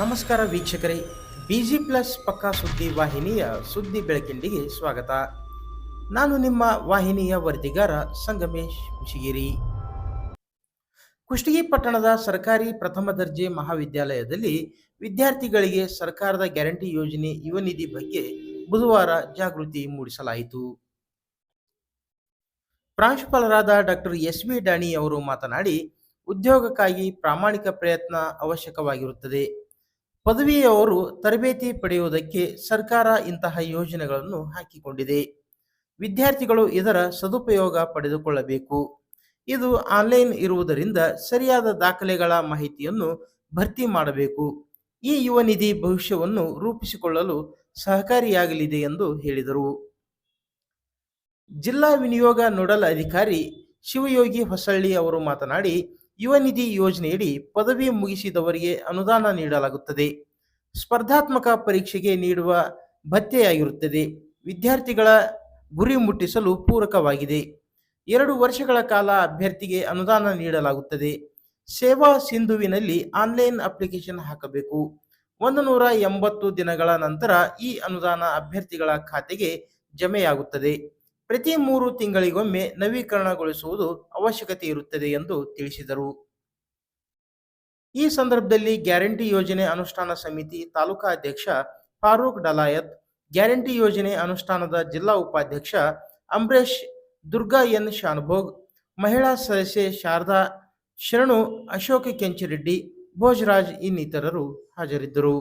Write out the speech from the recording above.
ನಮಸ್ಕಾರ ವೀಕ್ಷಕರೇ. Busy plus ಪಕ್ಕಾ ಸುದ್ದಿ ವಾಹಿನಿಯ ಸುದ್ದಿ ಬೆಳಕಿಂಡಿಗೆ ಸ್ವಾಗತ. ನಾನು ನಿಮ್ಮ ವಾಹಿನಿಯ ವರದಿಗಾರ ಸಂಗಮೇಶ್ ಮುಷಿಗಿರಿ. ಕುಷ್ಟಗಿ ಪಟ್ಟಣದ ಸರ್ಕಾರಿ ಪ್ರಥಮ ದರ್ಜೆ ಮಹಾವಿದ್ಯಾಲಯದಲ್ಲಿ ವಿದ್ಯಾರ್ಥಿಗಳಿಗೆ ಸರ್ಕಾರದ ಗ್ಯಾರಂಟಿ ಯೋಜನೆ ಯುವ ನಿಧಿ ಬಗ್ಗೆ ಬುಧವಾರ ಜಾಗೃತಿ ಮೂಡಿಸಲಾಯಿತು. ಪ್ರಾಂಶುಪಾಲರಾದ ಡಾಕ್ಟರ್ ಎಸ್ ವಿ ಡಾಣಿ ಅವರು ಮಾತನಾಡಿ, ಉದ್ಯೋಗಕ್ಕಾಗಿ ಪ್ರಾಮಾಣಿಕ ಪ್ರಯತ್ನ ಅವಶ್ಯಕವಾಗಿರುತ್ತದೆ. ಪದವಿಯವರು ತರಬೇತಿ ಪಡೆಯುವುದಕ್ಕೆ ಸರ್ಕಾರ ಇಂತಹ ಯೋಜನೆಗಳನ್ನು ಹಾಕಿಕೊಂಡಿದೆ. ವಿದ್ಯಾರ್ಥಿಗಳು ಇದರ ಸದುಪಯೋಗ ಪಡೆದುಕೊಳ್ಳಬೇಕು. ಇದು ಆನ್ಲೈನ್ ಇರುವುದರಿಂದ ಸರಿಯಾದ ದಾಖಲೆಗಳ ಮಾಹಿತಿಯನ್ನು ಭರ್ತಿ ಮಾಡಬೇಕು. ಈ ಯುವ ನಿಧಿ ಭವಿಷ್ಯವನ್ನು ರೂಪಿಸಿಕೊಳ್ಳಲು ಸಹಕಾರಿಯಾಗಲಿದೆ ಎಂದು ಹೇಳಿದರು. ಜಿಲ್ಲಾ ವಿನಿಯೋಗ ನೋಡಲ್ ಅಧಿಕಾರಿ ಶಿವಯೋಗಿ ಹೊಸಳ್ಳಿ ಅವರು ಮಾತನಾಡಿ ಯುವ ನಿಧಿ ಯೋಜನೆಯಡಿ ಪದವಿ ಮುಗಿಸಿದವರಿಗೆ ಅನುದಾನ ನೀಡಲಾಗುತ್ತದೆ. ಸ್ಪರ್ಧಾತ್ಮಕ ಪರೀಕ್ಷೆಗೆ ನೀಡುವ ಭತ್ಯೆಯಾಗಿರುತ್ತದೆ. ವಿದ್ಯಾರ್ಥಿಗಳ ಗುರಿ ಮುಟ್ಟಿಸಲು ಪೂರಕವಾಗಿದೆ. ಎರಡು ವರ್ಷಗಳ ಕಾಲ ಅಭ್ಯರ್ಥಿಗೆ ಅನುದಾನ ನೀಡಲಾಗುತ್ತದೆ. ಸೇವಾ ಸಿಂಧುವಿನಲ್ಲಿ ಆನ್ಲೈನ್ ಅಪ್ಲಿಕೇಶನ್ ಹಾಕಬೇಕು. ಒಂದು ನೂರ ಎಂಬತ್ತು ದಿನಗಳ ನಂತರ ಈ ಅನುದಾನ ಅಭ್ಯರ್ಥಿಗಳ ಖಾತೆಗೆ ಜಮೆಯಾಗುತ್ತದೆ. ಪ್ರತಿ ಮೂರು ತಿಂಗಳಿಗೊಮ್ಮೆ ನವೀಕರಣಗೊಳಿಸುವುದು ಅವಶ್ಯಕತೆ ಇರುತ್ತದೆ ಎಂದು ತಿಳಿಸಿದರು. ಈ ಸಂದರ್ಭದಲ್ಲಿ ಗ್ಯಾರಂಟಿ ಯೋಜನೆ ಅನುಷ್ಠಾನ ಸಮಿತಿ ತಾಲೂಕಾ ಅಧ್ಯಕ್ಷ ಫಾರೂಕ್ ಡಲಾಯತ್, ಗ್ಯಾರಂಟಿ ಯೋಜನೆ ಅನುಷ್ಠಾನದ ಜಿಲ್ಲಾ ಉಪಾಧ್ಯಕ್ಷ ಅಂಬರೀಶ್, ದುರ್ಗಾ ಎನ್ ಶಾನುಭೋಗ್, ಮಹಿಳಾ ಸದಸ್ಯೆ ಶಾರದಾ, ಶರಣು ಅಶೋಕ ಕೆಂಚಿರೆಡ್ಡಿ, ಭೋಜರಾಜ್ ಇನ್ನಿತರರು ಹಾಜರಿದ್ದರು.